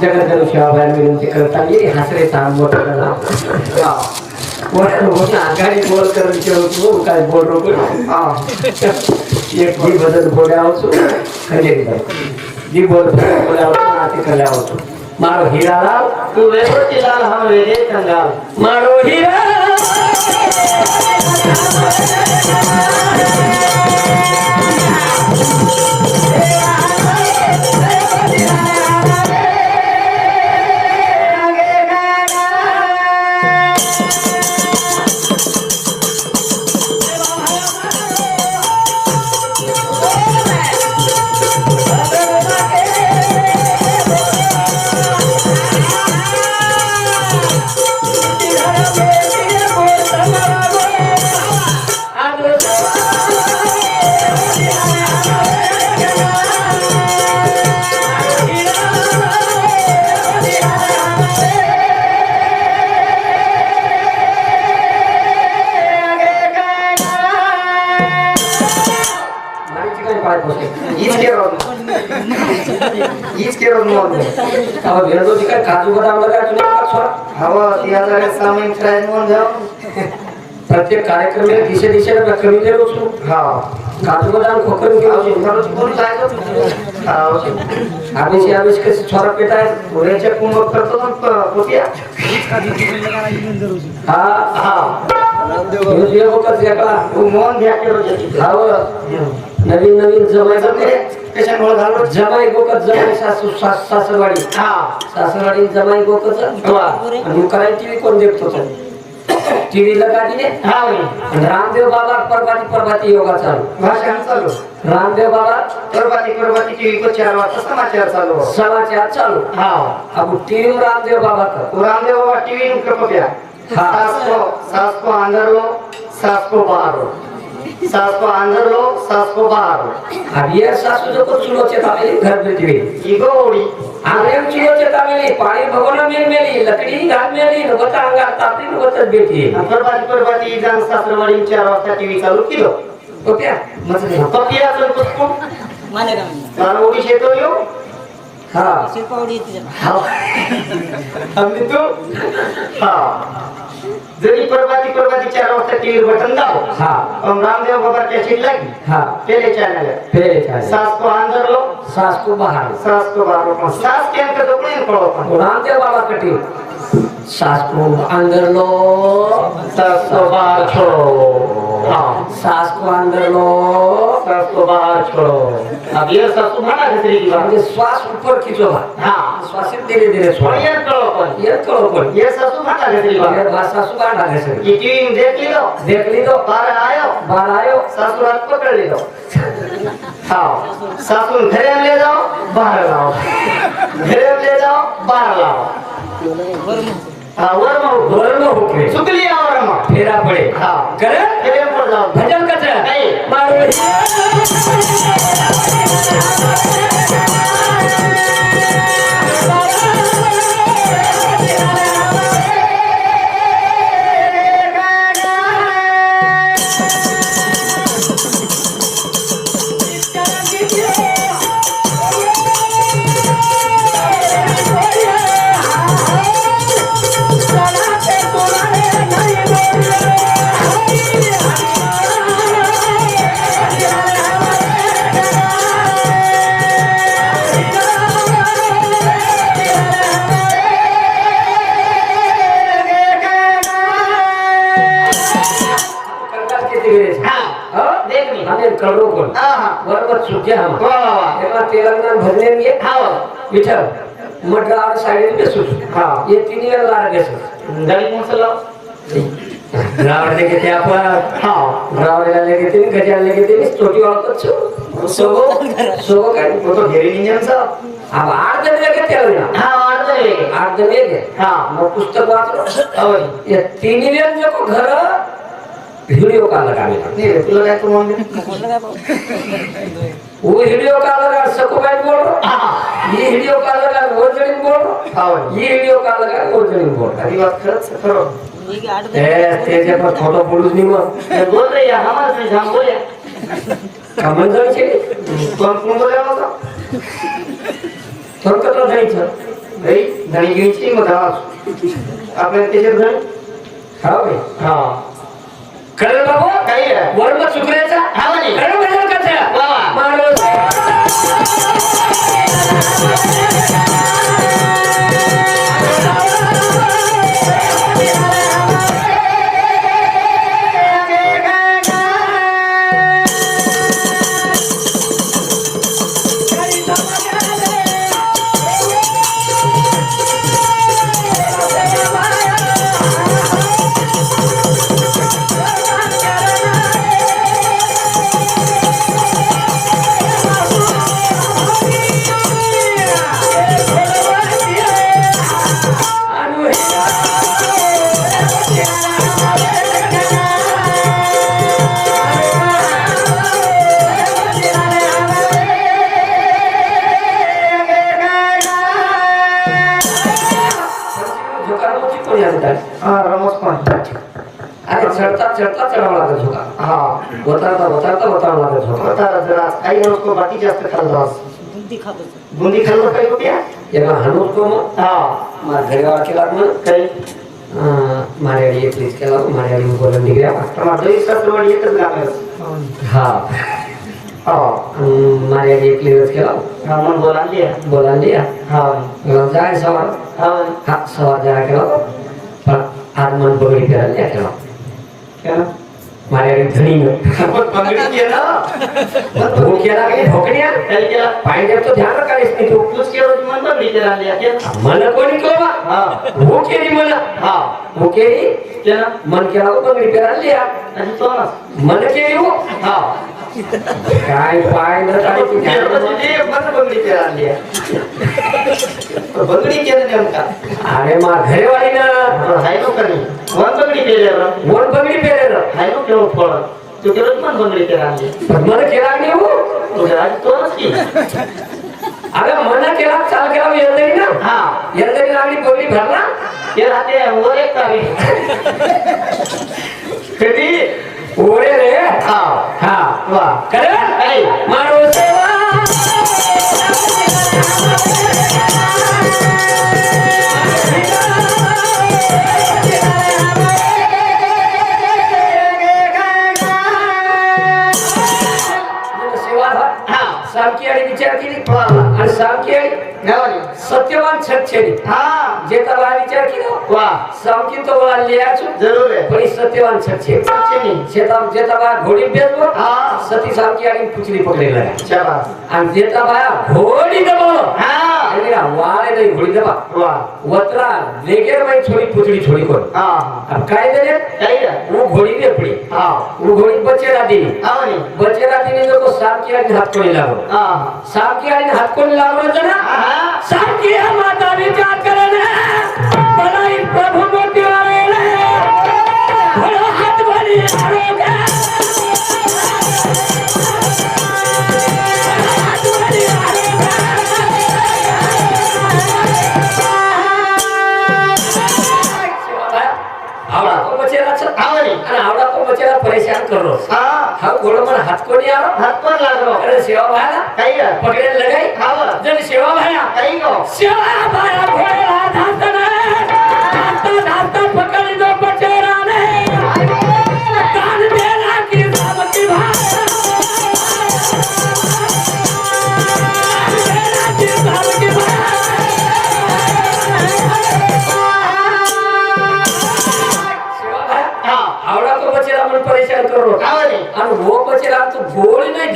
जगद्गुरु शिवाबाई विनंती करता ये हसरे थांब मोठं आघाडी बोल करून ठेवतो काय बोल रोको एक जी बदल बोल्या होतो जी बोल होतो कल्या होतो मारो हिराला तू वेगळी लाल हा. वेगळे मारो हिरा म्हणून जाऊ प्रत्येक कार्यक्रम दिशे दिशेला कमी देऊ असतो हा. काजू बदाम खोकरून घेऊ खरंच बोलून जायचं आम्ही आम्ही कशी छोरा पेट आहे. पुण्याच्या करतो. हा हा. मोहन घ्या नवीन नवीन बोकत त्याच्यामुळे जमाई बोकत जमाई सासू सास- सासरवाडी. हा. सासरवाडी जमाई आणि करायची टीव्ही कोण देखतो तो टीव्ही लगा दिले? हा. होय. रामदेव बाबा परबाती परबाती योगा चालू. भाषण चालू. रामदेव बाबा परबाती परबाती टीव्ही को चार वाजता? समाचार चालू. समाचार चालू. हा. अब टीव्ही रामदेव बाबा का? तो रामदेव बाबा टीव्ही कृपया हाँ। सास को सास को अंदर लो सास को बाहर लो सास को अंदर लो सास को बाहर लो। अब ये सासू जो को चुलो चेतावेली घर में टीव्ही इगो उडी। आंगळे चुलो चेतावेली पाणी भगवान मेल मेली लकडी घाल मेली नवता अंगार तापली नवतच बेटी। परबाती परबाती जाण सासरवाडी चार वाजता टीव्ही चालू केलो। ओके मस्त पपिया असेल पुष्प मालेगाव मला उडी शेतो येऊ हा। शिरपावडी येते आम्ही तू हा। जरी परबाती परबाती चार वाजता टीव्ही बटन दाबो हा. हम रामदेव बाबा कैसे लगी हा. पहले चैनल है फेरे चाले सास को अंदर लो सास को बाहर. सास को बाहर लो सास के अंदर तो कोई पड़ो अपन रामदेव बाबा कटी सास को अंदर लो सास को बाहर छोड़ो हाँ. सास को अंदर लो. को बाहर छोड़ो अब ये खतरी की बात श्वास ऊपर खिचो बा हाँ. श्वास धीरे धीरे छोड़ ये करो ये करो कोण ये सासू भाड़ा खतरी बात ये भाषा सुगा ढाके से ये टीवी में देख ली लो देख ली तो बाहर आयो. बाहर आयो. सासू हाथ पकड़ ले लो हाँ घरे में ले जाओ बाहर लाओ घरे ले जाओ बाहर लाओ हाँ वर्मा वर्ण होके सुकलिया वर्मा फेरा पडे. हाँ. करे घरे में पड़ जाओ भजन कच नहीं। बरोबर तेव्हा तेलंगणा भरले मी हाँ विठल मडरावर साईड बेसू हा. तिन्ही लाड बेसू आपण. हाँ. रावणला लेके ते गजाला लेके ते चोटी ओळखत. सोगो सोगो काय? वो तो घेरी नियम साहब अब आठ जण हाँ आठ जण हाँ. मग पुस्तक वाचलो. और ये तिन्ही वेळ जो घर. व्हिडिओ का लगा मेरा नहीं रे तुला काय तू मग वो वीडियो का लगा सको बैठ बोल रहा। ये वीडियो का लगा वो जणीन बोल रहा। हाँ ये वीडियो का लगा वो जणीन बोल रहा। अभी बात खरंच खरो ए त्याच्या पर खोटं बोलूच नाही मग मैं बोल रही है हमारे से हम बोले। कमन जायचे कौन कौन बोले होगा थोडक्यात जायचं घरी धणी घ्यायची मग धावा आपल्याला त्याच्यात धण हा बे. हा। कळलं बाबू? काही? वर्म चुकल्याचा हा म्हणे. कळलं भजन कथा वा થાય હા રમત પણ થાય અરે ચડતા ચડતા ચડવા લાગે છો હા વધારતા વધારતા વધારવા લાગે છો વધારે જરા આઈ ને ઉસકો બાટી જાતે ખાલ રસ બુંદી ખાતો બુંદી ખાલ કઈ રૂપિયા એમાં હનુર કો હા મારા ઘરે વાળા કેલા કઈ મારે અડી એક લીસ કેલા મારે અડી હું બોલન નીકળ્યા તમારા જોઈ સત્ર વળી એક જ ગામે હા મારે એક દિવસ કેલો હા મને બોલાવી બોલાવી હા જાય સવાર હા સવાર જરા કેલો হাত মন পকেটে গেল দেখলাম কেন মায়ের ধনী पकड़ी के ना वो केला? के भोकड़िया चल केला? पाइन जब तो ध्यान रखा इसने तो कुछ केला जो मन तो नीचे डाल लिया क्या मन कोनी को हां. वो केली मन. हां. वो केली? केला मन केला को पकड़ी पे डाल लिया अच्छा तो मन केली वो हां. काय पाहिलं काय बंगडी अरे मा केले बंगडी केले फळ तू केलं पण बंगडी केला मला केला तोच की अरे मना केला? चाल केला यंदरी ना. हा. यंदरी लागली बंगडी भरला. ते राहते वर एक कधी? ओरे रे. हा हा वा. कारण? मारो सारखी आणि विचार केली. आणि सामकी सत्यवान छच्छेनी हाँ। जे तब आ विचार की ना वाह सामकी तो बोला ले आ चुक जरूर है। पर सत्यवान छच्छे छच्छेनी जे घोड़ी बेच सती सामकी आगे पुचली पकड़े लगा। चला और जे घोड़ी दबो हाँ। अरे घोड़ी दबा वाह। वतरा लेकर छोड़ी पुचली छोड़ी को काय दे रे घोड़ी दे पड़ी। हाँ। घोड़ी बच्चे राती हाँ नहीं। बच्चे राती ने तो को सामकी आगे हाथ को ले लावत ना सारखी म्हातारी त्या करण मला प्रभू को बचेराचं आवडी आणि आवडा को परेशान करो. हा. गोड मन हात कोणी आलो? हात पण लागलो? अरे सेवा भाया काही पकडेल लगाई जण सेवा भाया काही सेवा भाया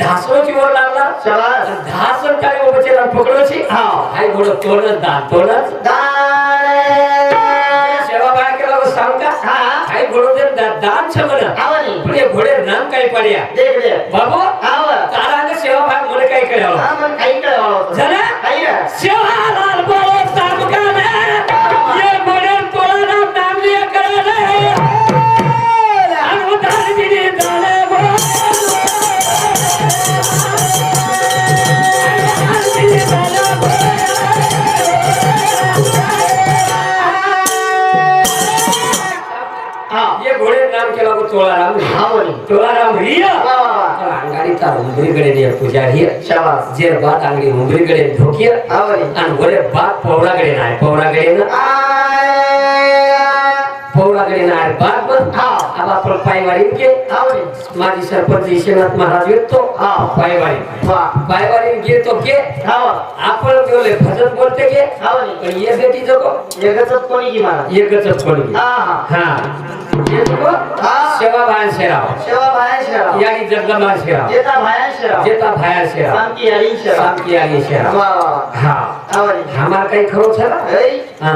ગોળી નહીં ઢાસરો થી ઓર લાવલા શાબાશ ધાસર કાઢી વો બચેરા પકડો છે હા આઈ ઘોડો તોડ દા તોડ દાણે સેવા ભાઈ કે લોકો સામકા હા આઈ ઘોડો દે દા- દાન છે મને આવની પણ એ ઘોડે નામ કઈ પડ્યા દેખ લે બાબુ આવ તારા ને સેવા ભાઈ મને કઈ કર્યો હા મન કઈ કરે વાળો તો જને કઈ રે સેવા લાલ आवडी तुला राम रिया वा वा वा तो अंगारीचा उंबरीकडे ने पूजा हिर शाबास. जे बात आंगे उंबरीकडे ढोकिया. आवडी आणि बोले बात पोवराकडे नाही पोवराकडे ना पौळाकडे नार बात बस आव आबा आपण पायवाळीन गे आवडे माझी सरपंच शेनाथ महाराज येतो. आव पायवाळी वा. पायवाळीन गे तो गे आव आपण बोले भजन बोलते गे आवडे पण ये बेटी जगो. एकच कोणी महाराज एकच कोणी. हा सेवा भाया शेराव. सेवा भाया शेराव. यानी जगदमा शेराव. जेता भाया शेराव. जेता भाया शेराव. शांती आली शेराव. शांती आली शेराव. वा हा. आवडे खरो छला हा.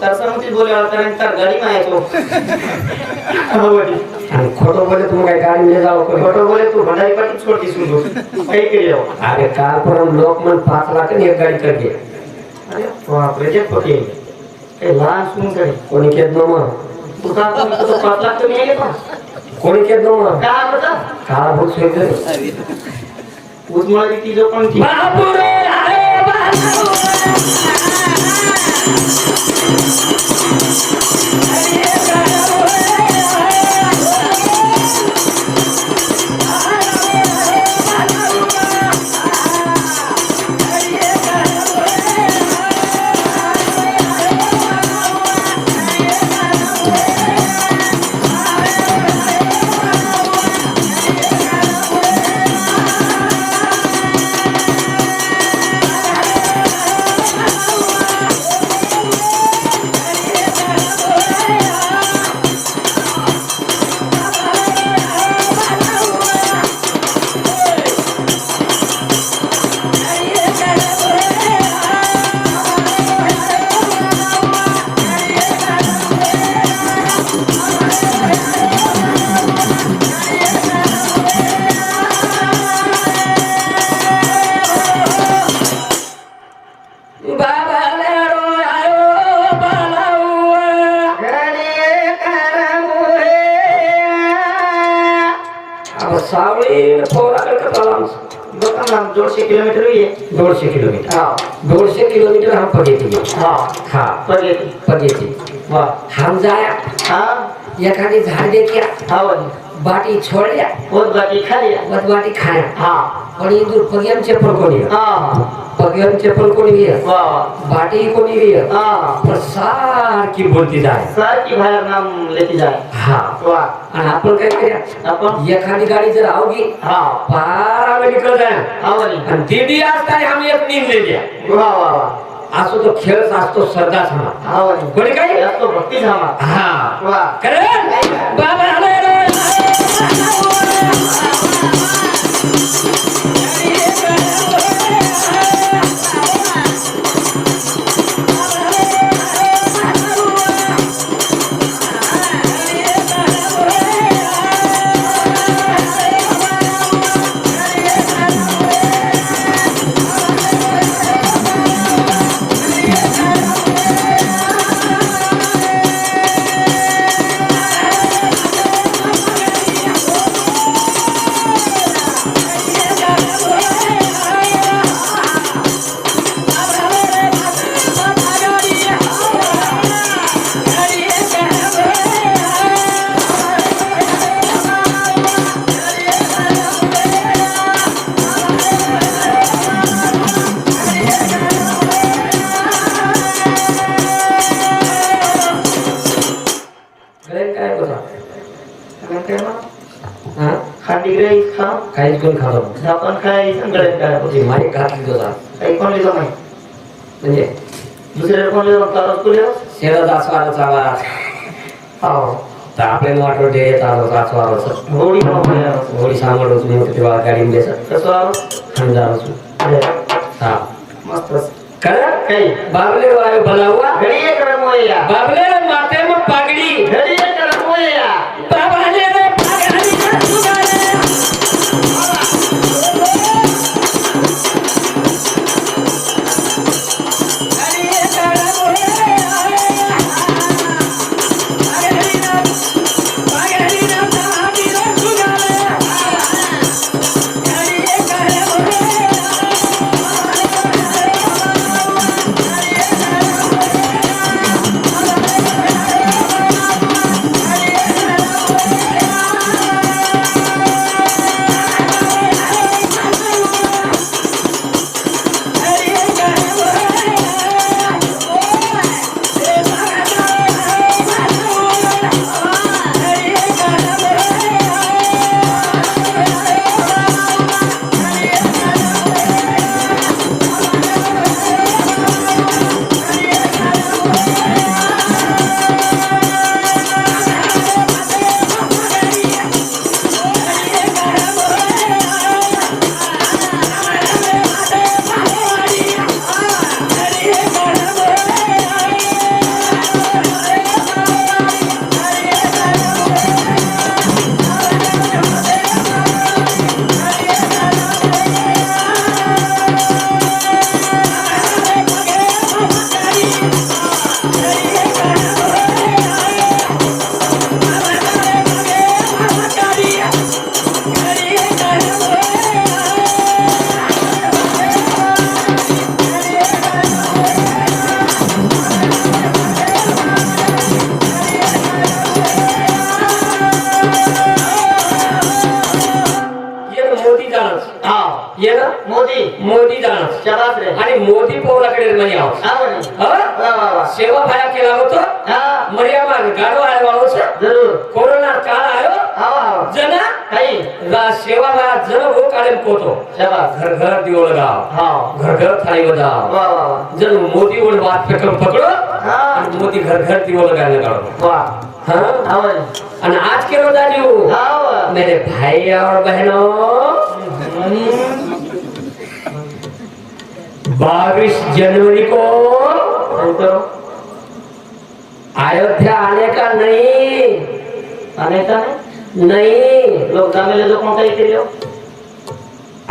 सरपंच बोलावं कारण गाडी ले जाओ खोटं बोले तू भंडारी पाटील छोटी सुन काही करी जाओ अरे काल पण लोक मन पाच लाख एक गाडी कर दे अरे बापरे जे खोटे. काही लहान सुन करे कोणी केत नो मग. तुका पाच लाख નો सावळी फौराकडे दोनशे किलोमीटर ही दोनशे किलोमीटर. हा. दोनशे किलोमीटर हम पगेती. गेलो हा. हा. पर येते पगेती जाया हा. एखादी झाड देखील हा वाली બાટી છોડ્યા ઓત બાટી ખાયા ઓત બાટી ખાયા હા પણ ઇન્દુર પગેમ ચપ્પલ કોની હા પગેમ ચપ્પલ કોની હે વાહ બાટી કોની હે હા પર સાર કી બોલતી જાય સાર કી ભાઈ નામ લેતી જાય હા વાહ અને આપણ કઈ કર્યા આપણ એખાદી ગાડી જર આવગી હા પાર આવે નીકળ જાય આવલી અને દીદી આસ્તા હમ એક નીંદ લે ગયા વાહ વાહ વાહ આસો તો ખેલ સાસ્તો સરદાર સમા હા વળી ગણી કઈ આસો ભક્તિ સમા હા વાહ કરે બાબા काय संगळे काय? म्हणजे माईक घातली तुझा? काही कोण लिहिलं नाही. म्हणजे? दुसऱ्या कोण लिहिलं तारच तुला शेरा दासवाराचा आवाज हो. तर आपल्याला वाटलं ते सांगड होती तेव्हा गाडी द्यायचं कसं समजा असू अरे. हा. मस्त. कर काही. बाबले वायो भलावा घडी एक रमोया बाबले माथे मग पागडी. घडी एक रमोया आणि मोदी पौलाकडे नाही आहो सेवा भाया केला होतो. मर्यामान गाडो आयो आहोत कोरोना काळ आयो. जना? सेवा भाया जन हो काळे पोतो घर घर दिवळ गाव. घर घर थाळी जाव. जन मोदी वर बात पेकम पकडो आणि मोदी घर घर दिवळ गायला गाडो आणि आज के रोजा देऊ मेरे भाई और बहनों. बाईस जनवरी को काय करू अयोध्या आने का नहीं। आणि का नाही? नहीं। लोक जामेले लोक मग काही केले हो?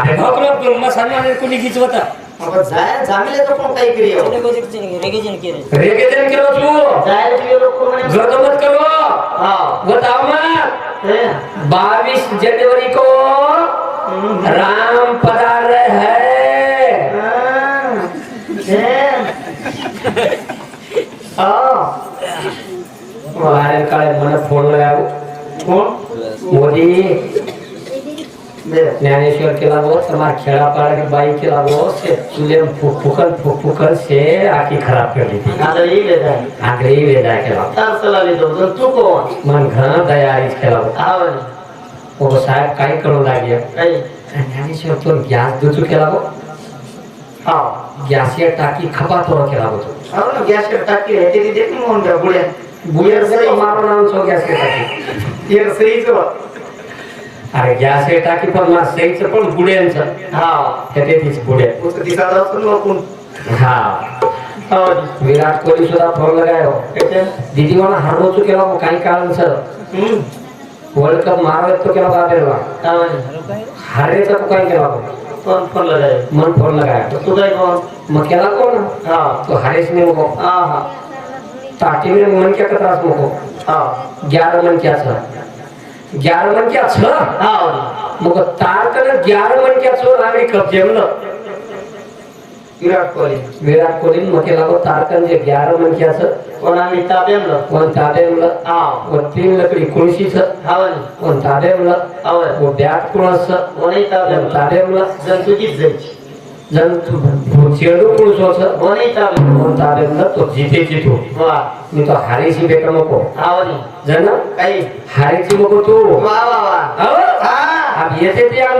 अरे भोकलो मसाले कोणी गिचवता मग जाय जामेले लोक मग काही केली हो? रेगेजन केले. रेगेजन केलो तू. जायला गेले लोक म्हणे गर्द मत करो. हा. बताओ मत हे. बाईस जनवरी को राम पधार रहे हैं हा. हे. हा. मन फोन लगाओ कोण? मोदी. दे. ज्ञानेश्वर के लागो तुम्हारा खेड़ा पाड़ा की बाई के लागो से चूल्हे में फूक फूकल फूक फूकल से आखी खराब कर दी थी हे जाय. आखरी वेदा के लागो तार. जर तू कोण? मन घना दयारी के लागो हा वो साहेब काही करू ज्ञानेश्वर तो गॅस दुचू के लागो हा. गॅस या टाकी खपा तो के लागो तो हो ना गॅस टाकी आहे ते देत नाही म्हणून त्या बुड्या बुयर से मारो नाम सो गॅस के टाकी एक सईचं अरे गॅस के टाकी पण मा सईच पण बुड्यांचं हा हे ते तीच बुड्या उसं दिसायला असतो ना आपण हा हो विराट कोहली सुद्धा फोन लगायो दीदी मला हरवू चुकेला मग काही कारण सर वर्ल्ड कप मारो तो केला बाबेला हा हारे तर काही केला कोण फोन लगाय मन फोन लगाया तू काय कोण मग केला कोण हा. तो हारेस ने मको हा हा. ताटी में मन क्या कतरास मको हा. ग्यारह मन क्या छ ग्यारह मन क्या छ हा. तार कर ग्यारह मन क्या छो आगड़ी कप जेवलं. विराट कोहली विराट कोहली मग केला को तारकन जे ग्यारह मन क्या छ कोण आम्ही ताब्यामलं कोण ताबेमलं हा वो तीन लकड़ी कुळशी छ हा म्हणे कोण ताबेमलं हा म्हणे. वो बॅट कुळस छ कोणही कोण ताब्यामलं ताबेमलं जंतुकीच जायची जन चेडू कुळसो छ कोणही ताब्यामलं कोण ताबेमलं तो जिते जितो वा मी तो हारेसी बेटा मको हा म्हणे जन काही हारेची मको तू वा वा वा हो? हा अब येते ते हम